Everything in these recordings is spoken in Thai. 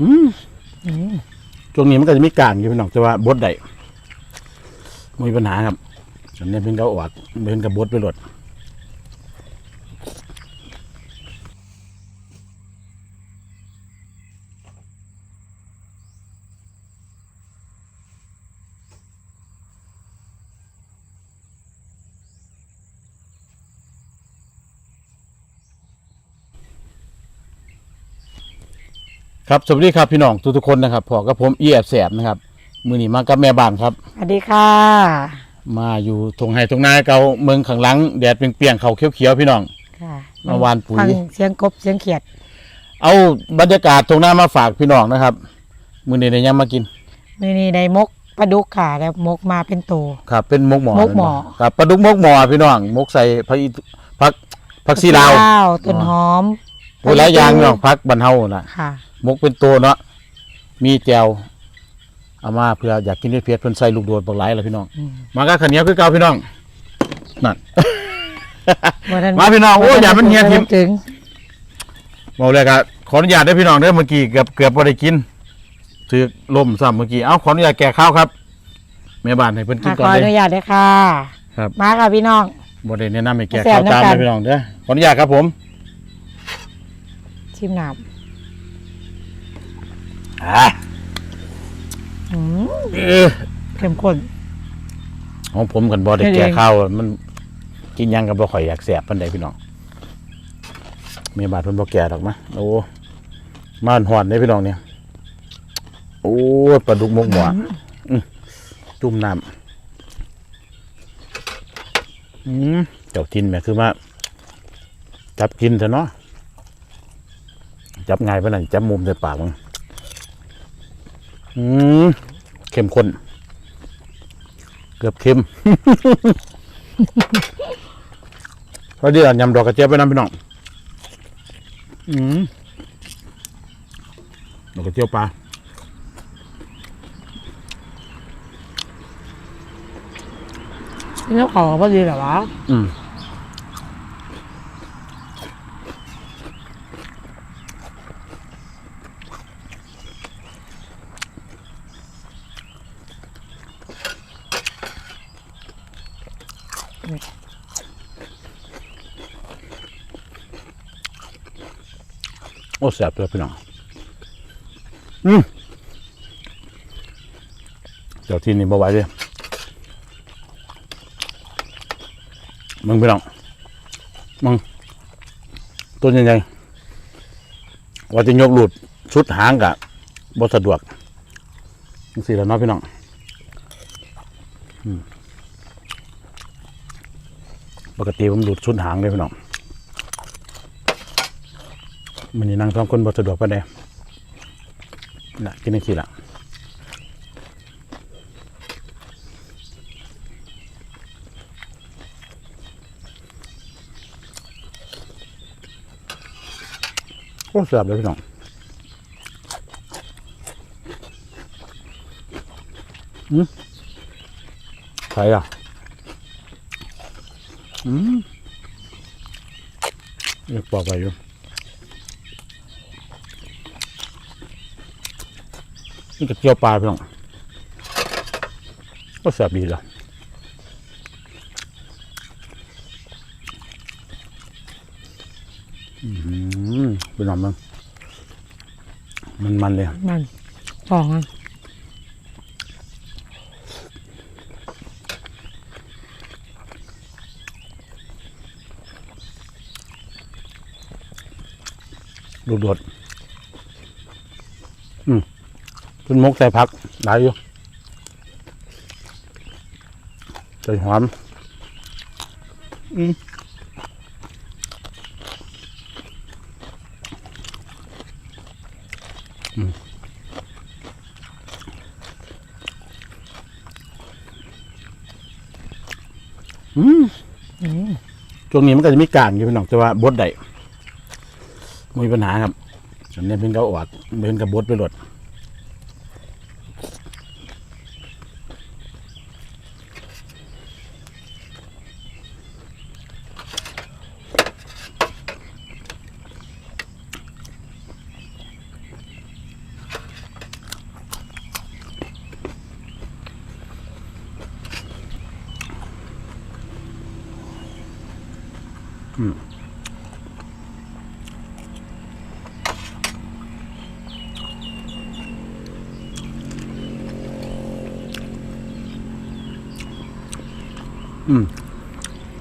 อืมช่วงนี้มันก็จะมีการอยู่พี่น้องแต่ว่าบดได้ไม่มีปัญหาครับอันนี้เพิ่นก็เอาอกเพิ่นกระบดไปหลด ครับสวัสดีครับพี่น้องทุกๆคนนะครับพอกับผมเอียบแสบนะครับ มือนี้มากับแม่บ้านครับ สวัสดีค่ะ มาอยู่ทงไห้ทงนาเกาเมืองข้างหลังแดดเปรียงๆเขาเขียวๆพี่น้องค่ะมาวานปุ๋ยฟังเสียงกบเสียงเขียด เอาบรรยากาศทงนามาฝากพี่น้องนะครับ มือนี้ได้ยังมากินนี่นี่ในมกปลาดุกค่ะแล้วมกมาเป็นตัวครับ เป็นมกหมอมกหม้อครับปลาดุกมกหมอพี่น้องมกใส่ผักอีผักผักซีลาวต้นหอม โอ้ยหลายอย่างพี่น้องผักบรรเทาน่ะค่ะมกเป็นตัวเนาะมีแจวเอามาเพื่ออยากกินเผ็ดๆเพิ่นใส่ลูกโดดบักหลายแล้วพี่น้อง อืมมาก็ขันเหนียวคือเก่าพี่น้องนั่น บ่ทันมาพี่น้องโอ้ยอย่ามันเงียบทิมถึงบอกเลยครับขออนุญาตได้อพี่น้องเด้อเมื่อกี้เกือบเกือบบ่ได้กินถือลมซ้ำเมื่อกี้เอ้าขออนุญาตแก่ข้าวครับแม่บ้านให้เพิ่นกินค่ะก่ขอนออเลนุย ญาตด้วยค่ะ ครับ มาค่ะพี่น้อง บ่ได้แนะนำให้แก่แซ่บข้าวตามน้ำกัเลนยพี่น้องเด้อขออนุญาตครับผม ชิมน้อ่าำอืมเออเข้มข้น ของผมกันบ่ได้เฮ็ดเองแก่ข้าวมันกินหยังก็บ่ค่อยอยากแซ่บปานใดพี่น้องแม่บ้านเพิ่นบ่แก่ดอกมะโอ้มาหอนเด้อพี่น้องเนี่ยโอ้ยปลาดุกมกหมอจุ่มน้ำอืมเจ้าทินแม่คือว่าจับกินเถอะเนาะ จับง่ายปะนั่นจับมุมใส่ปากมันอืมเข้มข้นเกือบเค็มพอดีอะยำดอกกระเจี๊ยบไปน้ำพี่น้องอืมดอกกระเจี๊ยบปลานี่เจ้าของพอดีเหรอวะอืม โอ้แสบตัวพี่น้องอืมเดี๋ยวที่นี่บ่ไหวเลยมึงพี่น้องมึงตัวใหญ่ๆว่าจะยกหลุดชุดหางกะบ่สะดวกจังสี่แล้วเนาะพี่น้องปกติผมหลุดชุดหางเลยพี่น้อง มันนี่นั่งท้องคนบสะดวกปานใดน่ะกินได้ขี้ละโอ้แซ่บเลยพี่น้องอืมใครอะอืมเรียกปอกไปอยู่ นี่ก็เจียวปลาพี่น้องก็แซ่บดีละอืมเป็นหอมมั้งมันมันเลยมันฟองอะดูดดอืม เป็นมกใส่ผักได้อยู่ใส่หอมอืมอืมอืมอืมช่วงนี้มันก็จะมีการอยู่พี่น้องแต่ว่าบดได้ไม่มีปัญหาครับอันนี้เพิ่นก็เอาออกเพิ่นกับบดไปหลด อืม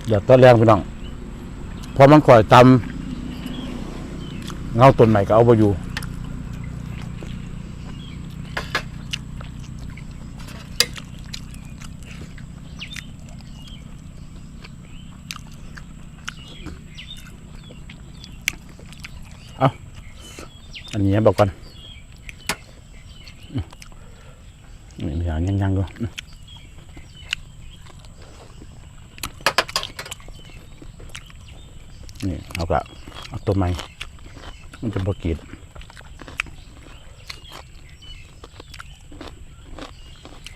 อย่าต้นแรงพี่น้องพอมันข่อยตำเงาต้นใหม่ก็เอาไปอยู่ อันนี้บอกก่อนอืมนี่มีอย่างยังๆด้วยนี่เอากะเอาตัวใหม่มันจะบกีด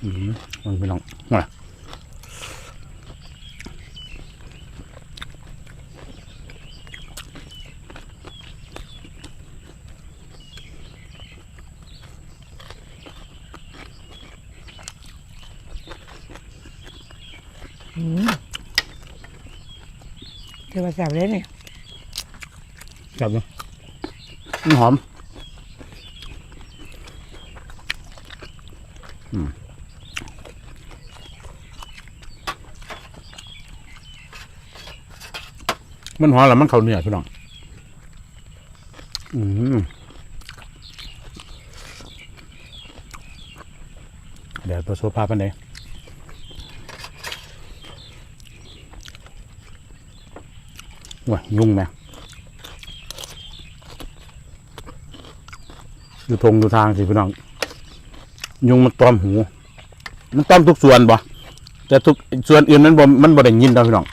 อืมมันไม่ลองมา เจอว่าแซ่บเลยเนี่ยจับเลยมันหอมอืมมันหอมแล้วมันเข้าเนื้อพี่น้อง อืมเดี๋ยวตัวโซฟาปันไห ว้ายุ่งไหมอยู่ทงอยู่ทางสิพี่น้อง ยุงมันตอมหู มันตอมทุกส่วนบ่แต่ทุกส่วนอื่นมันบ่มันบ่ได้ยินดอกพี่น้อง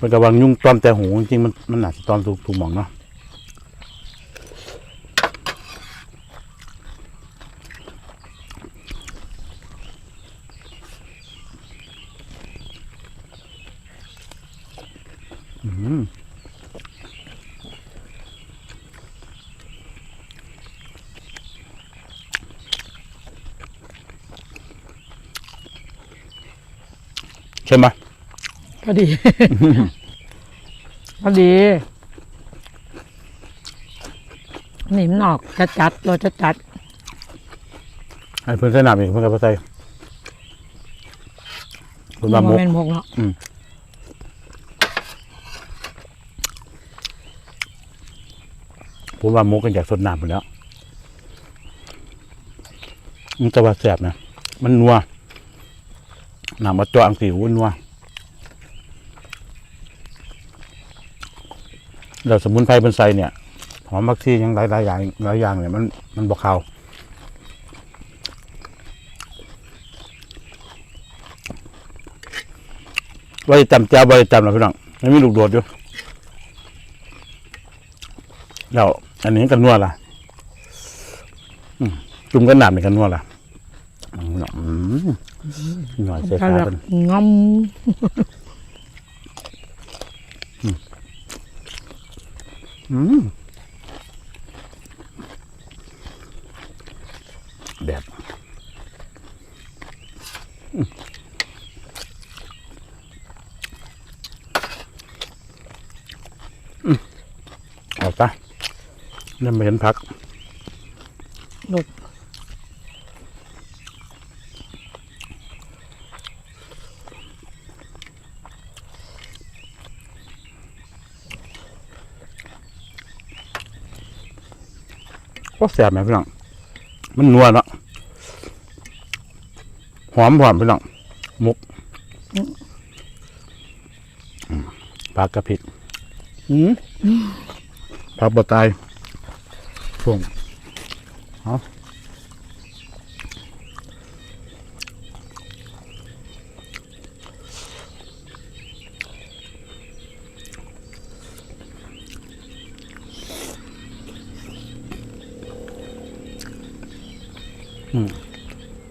มันก็วางยุงตอมแต่หูจริงมันมันอาจจะตอมทุกทุกหมองเนาะอืมใช่ไหมพอดี พอดี หนิมนอกจะจัดเราจะจัดให้เพื่อนสนามอีกเพื่อนก็บ่ใส่เพื่อนว่ามุกเป็นหมกเนาะผมว่ามุกกันจากสดน้ำไปแล้วมันจะว่าแสบนะ มันนัว หนามมาตัวอังกฤษวุ้นนัวเราสมุนไพรบนไซเนี่ยหอมบักที่ยังหลายหลายอย่างหลายอย่างเนี่ยมันมันบอกเขาไว้จำเจ้าไว้จำนะพี่น้องไม่มีลูกโดดอยู่แล้วอันนี้กันนวดล่ะจุ่มกันหนามเป็นกันนวดล่ะอืม Ừ. Ngoài xe khá lên. Ngon. Đẹp. Uhm. Đẹp ta. Nên mình ผัก. Được. ก็แสบไหมพี่น้องมันนัวเนาะหอมหอมพี่น้องมุกอืมปลากระพิดอืมปลาบะตายพวงเอา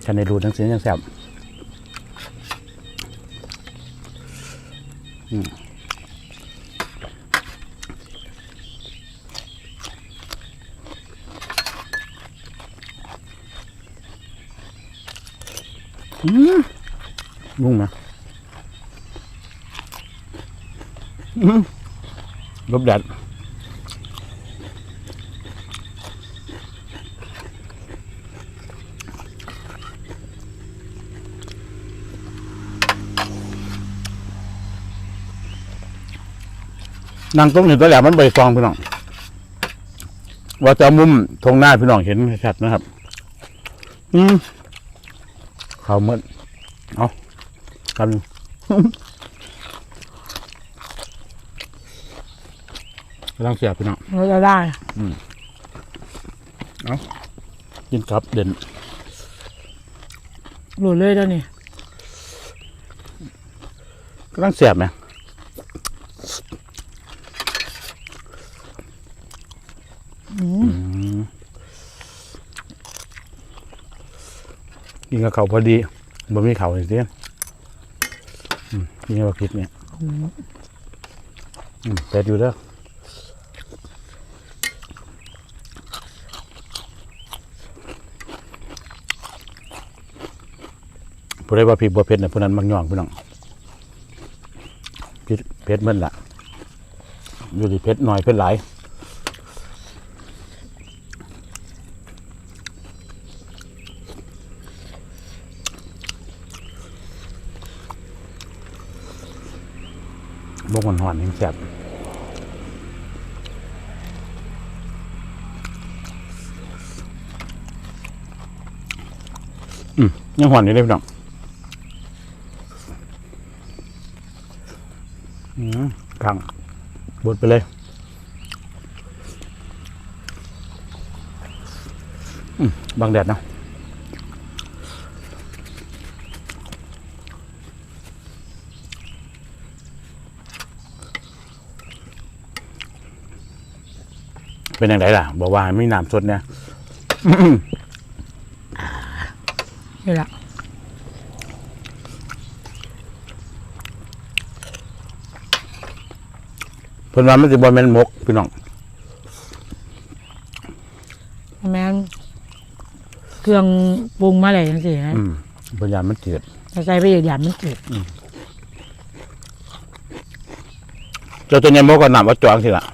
ฉันได้รู้หนังสือยังแสบอืมอืมงุ้งนะอื้อรบแดด นั่งตรงนี้ตัวแหลมมันใบฟองพี่น้อง ว่าจะเอามุมทงหน้าพี่น้องเห็นชัดนะครับ อืมเขาเมื่อเอากันกำลังเสียบพี่น้องเราจะได้กินครับเด่นหลุดเลยแล้วนี่กำลังเสียบไหม อืม อืม กินกับเขาพอดีบ่มีเขาเลยเสียอืมกินกับพริกเนี่ยแต่อยู่เด้อผู้ใดว่าพริกบ่เผ็ดนะผู้นั้นมักย่องพี่น้องพริกเผ็ดเหมันล่ะอยู่ที่เผ็ดหน่อยเผ็ดหลายบกมัน หอนยังแซ่บอืมยังหอนอยู่เลยพี่น้องอืมกลางบดไปเลยอืมบางแดดเนาะ เป็นอย่างไรล่ะบอกว่าไม่น้ำสดเนี่ยนี่แหละเพิ่นว่ามันสิบ่แม่นหมกพี่น้องแม่นเครื่องปรุงมาอะไรจังสินะอืมเพิ่นยานมันจืดถ้าใส่ไปอีกอย่างมันจืดเจ้าตัวใหญ่หมกก็น้ำว่าจวงสิล่ะ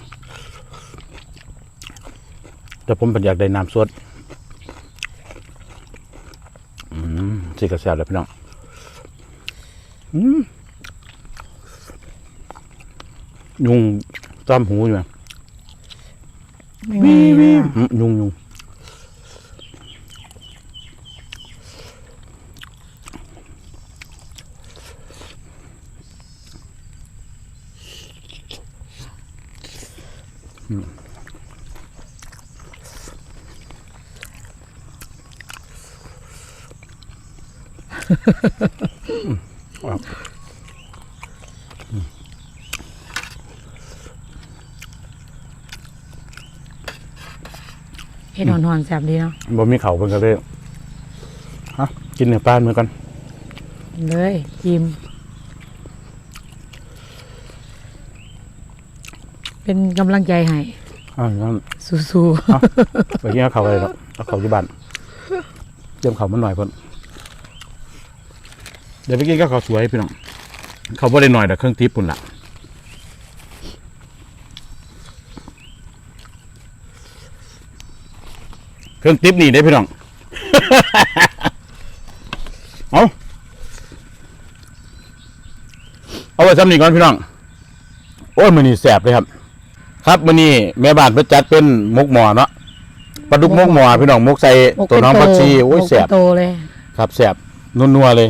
แต่ผมเป็นอยากได้น้ำสดอืมสิกระแซบเลยพี่น้องอืมยุงต้อมหูอยู่ไหมไม่มีนะอืมยุงยุงอะ เห็ดหอนๆแซ่บดีเนาะบ่มีเขาเพิ่นก็เลยฮะกินเนื้อปลาเหมือนกันเลยจิม เป็นกำลังใจให้อ่านั่นสู้ไปกินเอาเขาอะไรหรอกเอาเขาที่บ้านเตรียมเขามันหน่อยเพิ่น เดี๋ยวไปกินก็เขาวสวยพี่น้องเขาบ่ได้หน่อยแต่เครื่องทิพย์ปุ่นละเครื่องทิพย์นี่ได้พี่น้องเอาเอาไว้ซ้ำนี่ก่อนพี่น้องโอ้ยมือนี่แสบเลยครับ ครับมือนี่แม่บ้านเพิ่นจัดเป็นมกหมอเนาะปลาดุกมกหมอพี่น้องมกใส่ๆมกตัวเป็นน้องโตพัชชีโอ้ยมกแสเป็นบโตเลย ครับแสบนัวๆเลย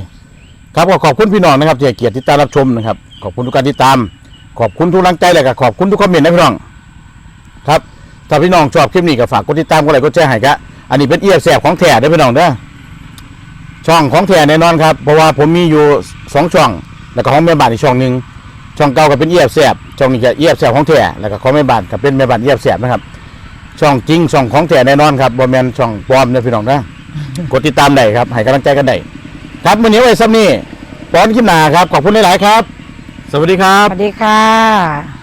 ครับก็ขอบคุณพี่น้องนะครับที่ให้เกียรติติดตามรับชมนะครับ ขอบคุณทุกการติดตาม ขอบคุณทุกกำลังใจเลยก็ขอบคุณทุกคอมเมนต์นะพี่น้องครับถ้าพี่น้องชอบคลิปนี้ก็ฝากกดติดตามกดไลค์กดแชร์ให้กะอันนี้เป็นเอียบแสบของแท้เด้อพี่น้องเด้อช่องของแท้แน่นอนครับเพราะว่าผมมีอยู่สองช่องแล้วก็ของแม่บ้านอีกช่องหนึ่งช่องเก่าก็เป็นเอียบแสบช่องนี้จะเอียบแสบของแท้แล้วก็ของแม่บ้านก็เป็นแม่บ้านเอียบแสบนะครับ ช่องจริงช่องของแท้แน่นอนครับบ่แมนช่องปลอมนะพี่น้องนะกดติดตามได้ครับให้กำลังใจกันได้ ครับมื้อนี้ไว้ซ้ำนี้ปอนขึ้นหนาครับ ขอบคุณหลาย ๆ ครับ สวัสดีครัสบวัสดีค่ะ